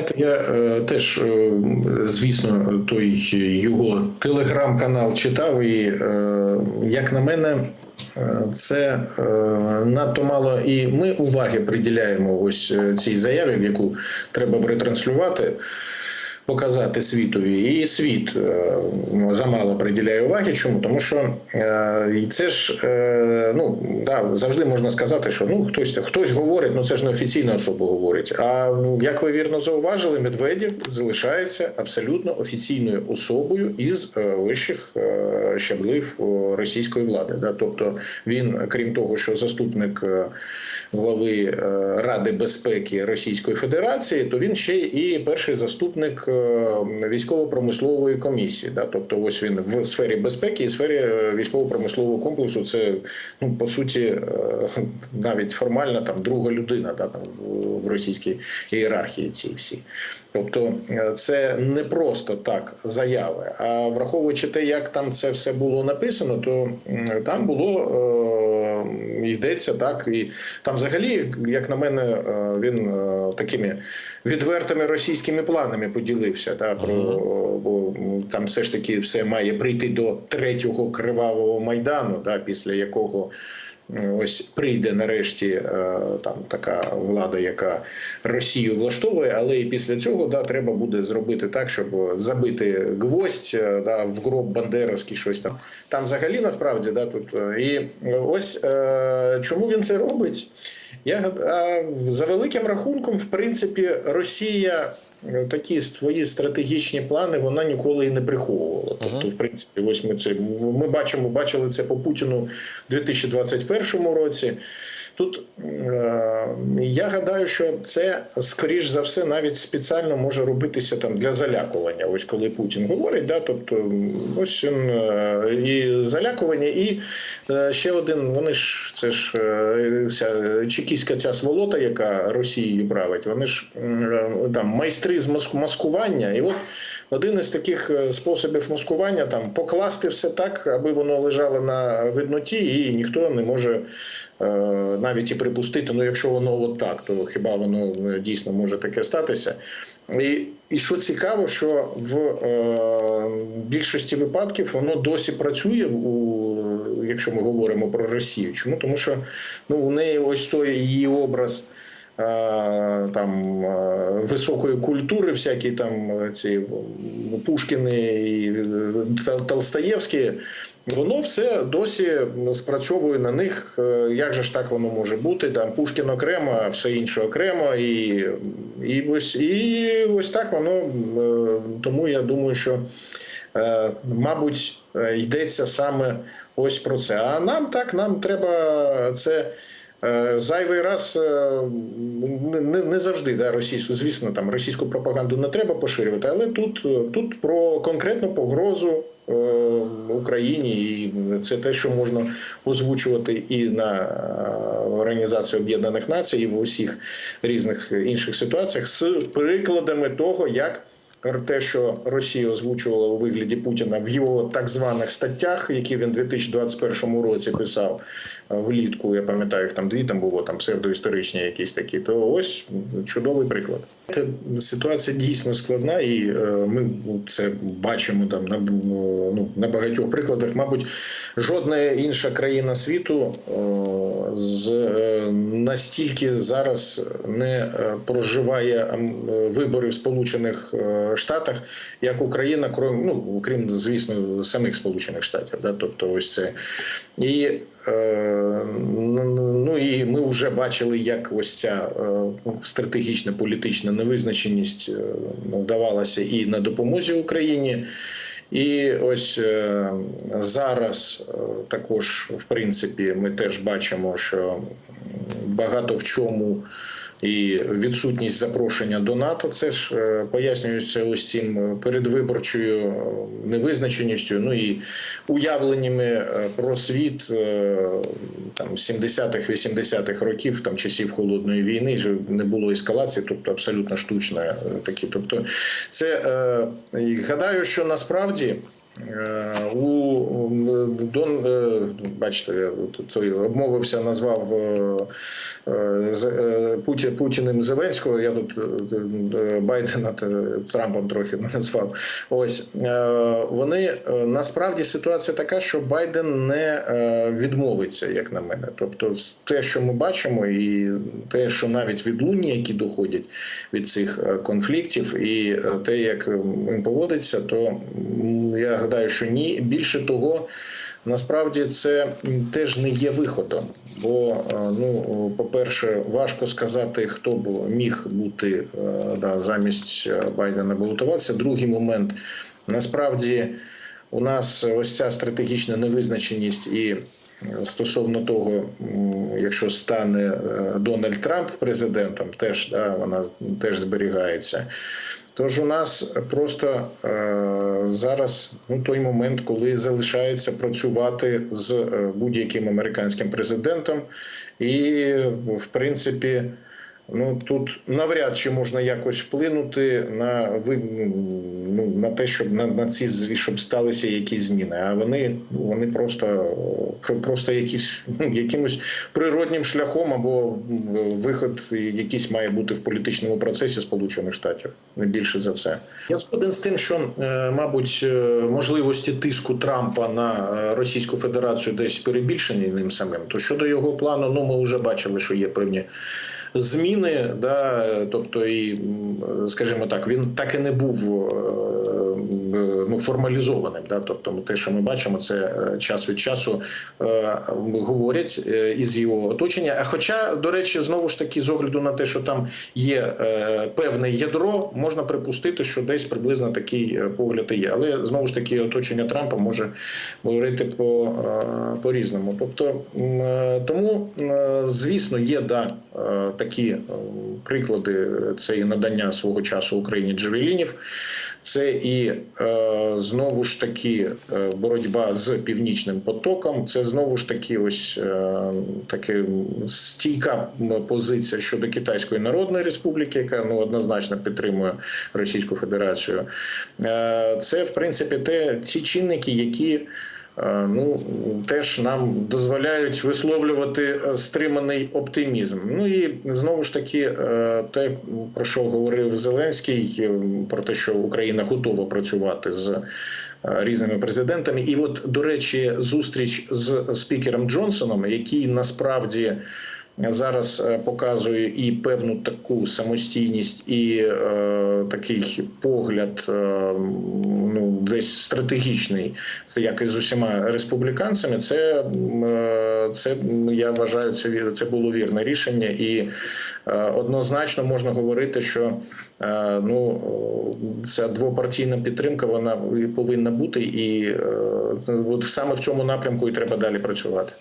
знаєте, я е, теж, е, звісно, той його телеграм-канал читав, і е, як на мене, е, це е, надто мало, і ми уваги приділяємо ось е, цій заяві, яку треба ретранслювати показати світові, і світ е, замало приділяє уваги. Чому? Тому що е, і це ж е, ну да, завжди можна сказати, що ну хтось хтось говорить, ну це ж не офіційна особа говорить. А як ви вірно зауважили, Медведєв залишається абсолютно офіційною особою із вищих щаблів російської влади. Да? Тобто він, крім того, що заступник глави Ради безпеки Російської Федерації, то він ще і перший заступник військово-промислової комісії. Да? Тобто, ось він в сфері безпеки і сфері е, військово-промислового комплексу. Це ну по суті е, навіть формальна там друга людина да, там в російській ієрархії. Ці всі, тобто е, це не просто так заяви. А враховуючи те, як там це все було написано, то там було йдеться так, і там, взагалі, як на мене, він такими відвертими російськими планами поділився. Та про бо там все ж таки все має прийти до третього кривавого майдану, та після якого. Ось прийде нарешті е, там така влада, яка Росію влаштовує, але і після цього да треба буде зробити так, щоб забити гвоздь е, да, в гроб Бандеровський, щось там. Там взагалі насправді да тут е, і ось чому він це робить? Я за великим рахунком, в принципі, Росія е, такі свої стратегічні плани вона ніколи і не приховувала. Тобто, в принципі, ось ми це ми бачимо, бачили це по Путіну в 2021 році. Тут е, я гадаю, що це скоріш за все навіть спеціально може робитися там для залякування. Ось коли Путін говорить, да, тобто ось він е, і залякування, і е, ще один. Вони ж це ж вся чекіська ця сволота, яка Росією править. Вони ж там майстри з маскування, і от один із таких способів маскування там покласти все так, аби воно лежало на видноті, і ніхто не може навіть і припустити, ну якщо воно от так, то хіба воно е, дійсно може таке статися? І і що цікаво, що в е, більшості випадків воно досі працює, у, якщо ми говоримо про Росію. Чому? Тому що ну, у неї ось той її образ. Е, там е, високої культури, всякі там ці Пушкіни і Толстаєвські, Воно все досі спрацьовує на них. Е, як же ж так воно може бути? Там Пушкін окремо, все інше окремо, і і ось і ось так воно е, тому я думаю, що е, мабуть йдеться саме ось про це. А нам так нам треба це. Зайвий раз не не завжди да, російську, звісно, там російську пропаганду не треба поширювати, але тут тут про конкретну погрозу Е, Україні, і це те, що можна озвучувати і на е, Організації Об'єднаних Націй, і в усіх різних інших ситуаціях з прикладами того, як те, що Росія озвучувала у вигляді Путіна в його так званих статтях, які він у 2021 році писав е, влітку. Я пам'ятаю, їх там дві там було там псевдоісторичні, якісь такі. То ось чудовий приклад. Ситуація дійсно складна, і е, ми це бачимо там на ну, на багатьох прикладах. Мабуть, жодна інша країна світу е, з настільки зараз не проживає вибори в Сполучених. Штатах, як Україна, крім, ну крім звісно, самих Сполучених Штатів. Да? Тобто, ось це і е, ну і ми вже бачили, як ось ця е, стратегічна політична невизначеність е, вдавалася і на допомозі Україні. І ось е, зараз також, в принципі, ми теж бачимо, що багато в чому і відсутність запрошення до НАТО. Це ж е, пояснюється ось цим е, передвиборчою е, невизначеністю. Ну і уявленнями про світ там 70-х, 80-х років, там часів холодної війни, вже не було ескалації, тобто абсолютно штучна такі. Тобто, це гадаю, що насправді. У Дон, е, бачите, я той обмовився, назвав е, е, Путі- Путіним Зеленського. Я тут Байдена Трампом трохи назвав. Ось вони насправді ситуація така, що Байден не відмовиться, як на мене. Тобто, те, що ми бачимо, і те, що навіть відлуння, які доходять від цих конфліктів, і те, як він поводиться, то я гадаю, що ні. Більше того, насправді це теж не є виходом. Бо, е, ну, по-перше, важко сказати, хто б міг бути е, да, замість е, Байдена балотуватися. Другий момент насправді у нас ось ця стратегічна невизначеність і стосовно того, якщо стане Дональд Трамп президентом, теж да, вона теж зберігається. Тож у нас просто е, зараз ну, той момент, коли залишається працювати з е, будь-яким американським президентом, і в принципі. Ну тут навряд чи можна якось вплинути на ви ну, на те, щоб на, на ці щоб сталися якісь зміни. А вони вони просто про- просто якісь ну, якимось природнім шляхом або виход якийсь має бути в політичному процесі Сполучених Штатів. Не більше за це. Я згоден з тим, що е, мабуть е, можливості тиску Трампа на е, Російську Федерацію десь перебільшені ним самим. То щодо його плану, ну ми вже бачили, що є певні зміни, да, тобто, і, скажімо так, він так і не був е, формалізованим. Да, тобто, те, що ми бачимо, це е, час від часу е, говорять е, із його оточення. А хоча, до речі, знову ж таки, з огляду на те, що там є е, певне ядро, можна припустити, що десь приблизно такий е, погляд і є. Але знову ж таки, оточення Трампа може говорити по, по різному. Тобто, тому, звісно, є да, такі приклади. Це і надання свого часу Україні джевелінів, це і е, знову ж таки е, боротьба з північним потоком. Це знову ж таки ось е, таке стійка позиція щодо Китайської Народної Республіки, яка ну однозначно підтримує Російську Федерацію. Е, це в принципі те ті чинники, які. Е, Ну, теж нам дозволяють висловлювати е, стриманий оптимізм. Ну і знову ж таки, е, те, про що говорив Зеленський, про те, що Україна готова працювати з різними президентами. І, от, до речі, зустріч з спікером Джонсоном, який насправді. Зараз е, показує і певну таку самостійність, і е, такий погляд, е, ну десь стратегічний, як і з усіма республіканцями. Це, е, це я вважаю, це це було вірне рішення, і е, однозначно можна говорити, що е, ну ця двопартійна підтримка вона повинна бути, і е, от саме в цьому напрямку і треба далі працювати.